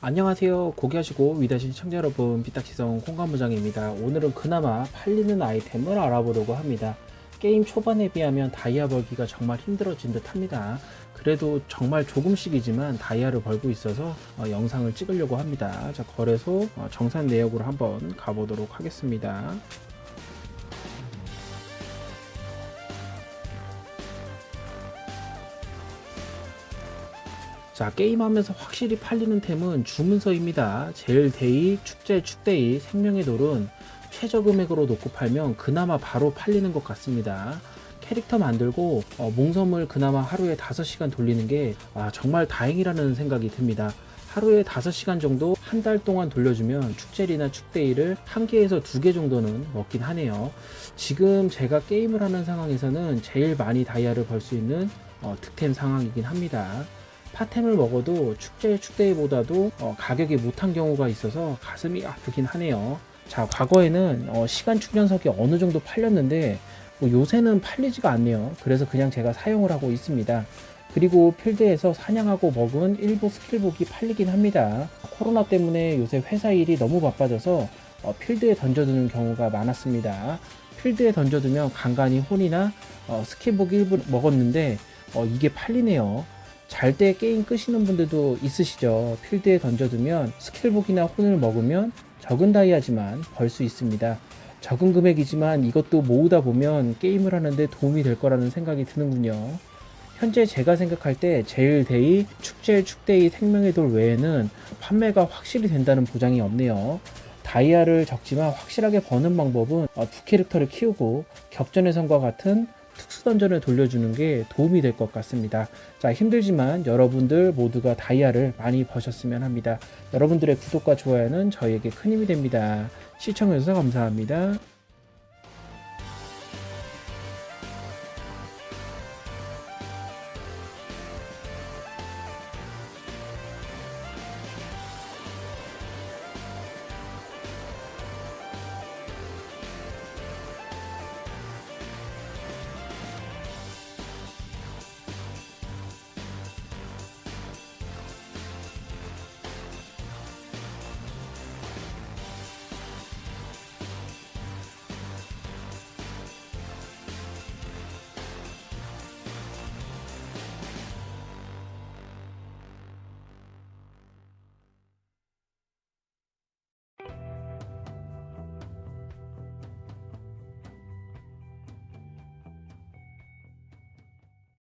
안녕하세요. 고귀하시고 위대하신 시청자 여러분, 비딱지성 콩가무장입니다. 오늘은 그나마 팔리는 아이템을 알아보려고 합니다. 게임 초반에 비하면 다이아 벌기가 정말 힘들어진 듯 합니다. 그래도 정말 조금씩이지만 다이아를 벌고 있어서 어, 영상을 찍으려고 합니다. 자, 거래소 어, 정산 내역으로 한번 가보도록 하겠습니다. 자 게임하면서 확실히 팔리는 템은 주문서입니다. 제일 데이, 축제, 축데이, 생명의 돌은 최저 금액으로 놓고 팔면 그나마 바로 팔리는 것 같습니다. 캐릭터 만들고 어, 몽섬을 그나마 하루에 5시간 돌리는 게 아, 정말 다행이라는 생각이 듭니다. 하루에 5시간 정도 한 달 동안 돌려주면 축제리나 축데이를 한 개에서 두 개 정도는 먹긴 하네요. 지금 제가 게임을 하는 상황에서는 제일 많이 다이아를 벌 수 있는 어, 득템 상황이긴 합니다. 파템을 먹어도 축제 축대보다도 어, 가격이 못한 경우가 있어서 가슴이 아프긴 하네요. 자 과거에는 어, 시간 충전석이 어느 정도 팔렸는데 뭐 요새는 팔리지가 않네요. 그래서 그냥 제가 사용을 하고 있습니다. 그리고 필드에서 사냥하고 먹은 일부 스킬북이 팔리긴 합니다. 코로나 때문에 요새 회사 일이 너무 바빠져서 어, 필드에 던져두는 경우가 많았습니다. 필드에 던져두면 간간히 혼이나 어, 스킬북 일부 먹었는데 어, 이게 팔리네요. 잘 때 게임 끄시는 분들도 있으시죠. 필드에 던져두면 스킬북이나 혼을 먹으면 적은 다이아지만 벌 수 있습니다. 적은 금액이지만 이것도 모으다 보면 게임을 하는데 도움이 될 거라는 생각이 드는군요. 현재 제가 생각할 때 제일 데이, 축제, 축데이, 생명의 돌 외에는 판매가 확실히 된다는 보장이 없네요. 다이아를 적지만 확실하게 버는 방법은 어, 두 캐릭터를 키우고 격전의 성과 같은 특수 던전을 돌려주는 게 도움이 될 것 같습니다. 자, 힘들지만 여러분들 모두가 다이아를 많이 버셨으면 합니다. 여러분들의 구독과 좋아요는 저희에게 큰 힘이 됩니다. 시청해주셔서 감사합니다.